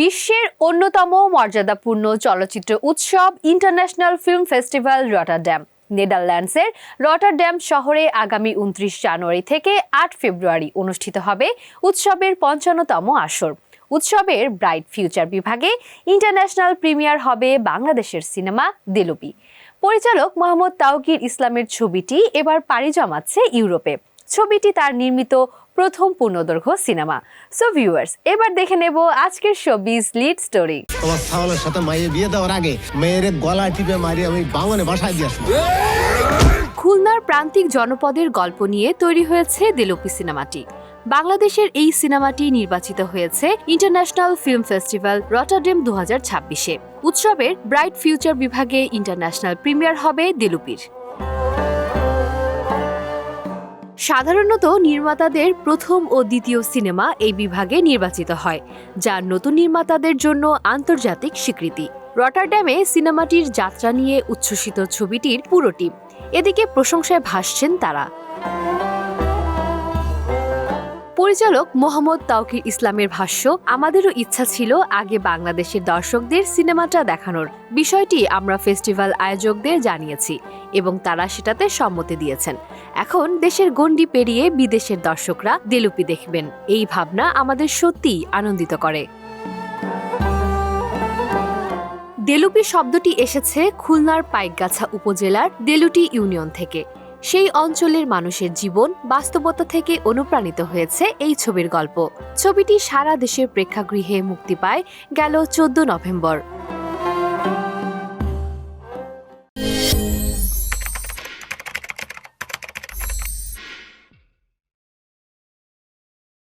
বিশ্বের অন্যতম মর্যাদাপূর্ণ চলচ্চিত্র উৎসব ইন্টারন্যাশনাল ফিল্ম ফেস্টিভ্যাল রটারড্যাম। নেদারল্যান্ডসের রটারড্যাম শহরে আগামী উনত্রিশ জানুয়ারি থেকে আট ফেব্রুয়ারি অনুষ্ঠিত হবে উৎসবের পঞ্চান্নতম আসর। উৎসবের ব্রাইট ফিউচার বিভাগে ইন্টারন্যাশনাল প্রিমিয়ার হবে বাংলাদেশের সিনেমা দেলুপি পরিচালক মোহাম্মদ তাওকির ইসলামের ছবিটি এবার পাড়ি জমাচ্ছে ইউরোপে। ছবিটি তার নির্মিত প্রথম পূর্ণদৈর্ঘ্য সিনেমা। সো ভিউয়ার্স এবার দেখে নেব আজকের শোবিজ লিড স্টোরি তোমার সাথে মাইয়ে বিয়ে দেওয়ার আগে মেয়ের গলা টিপে মারি আমি বাসায় দিয়ে আসব। খুলনার প্রান্তিক জনপদের গল্প নিয়ে তৈরি হয়েছে দেলুপি সিনেমাটি। বাংলাদেশের এই সিনেমাটি নির্বাচিত হয়েছে ইন্টারন্যাশনাল ফিল্ম ফেস্টিভ্যাল রটারডেম দু হাজার ছাব্বিশে। উৎসবের ব্রাইট ফিউচার বিভাগে ইন্টারন্যাশনাল প্রিমিয়ার হবে দেলুপির। সাধারণত নির্মাতাদের প্রথম ও দ্বিতীয় সিনেমা এই বিভাগে নির্বাচিত হয়, যা নতুন নির্মাতাদের জন্য আন্তর্জাতিক স্বীকৃতি। রটারড্যামে সিনেমাটির যাত্রা নিয়ে উচ্ছ্বসিত ছবিটির পুরো টিম। এদিকে প্রশংসায় ভাসছেন তারা। পরিচালক মোহাম্মদ তাওকির ইসলামের ভাষ্য, আমাদেরও ইচ্ছা ছিল আগে বাংলাদেশের দর্শকদের সিনেমাটা দেখানোর। বিষয়টি আমরা ফেস্টিভ্যাল আয়োজকদের জানিয়েছি এবং তারা সেটাতে সম্মতি দিয়েছেন। এখন দেশের গণ্ডি পেরিয়ে বিদেশের দর্শকরা দেলুপি দেখবেন। এই ভাবনা আমাদের সত্যিই আনন্দিত করে। দেলুপি শব্দটি এসেছে খুলনার পাইকগাছা উপজেলার দেলুটি ইউনিয়ন থেকে। সেই অঞ্চলের মানুষের জীবন বাস্তবতা থেকে অনুপ্রাণিত হয়েছে এই ছবির গল্প। ছবিটি সারা দেশের প্রেক্ষাগৃহে মুক্তি পায় গেল চোদ্দ নভেম্বর।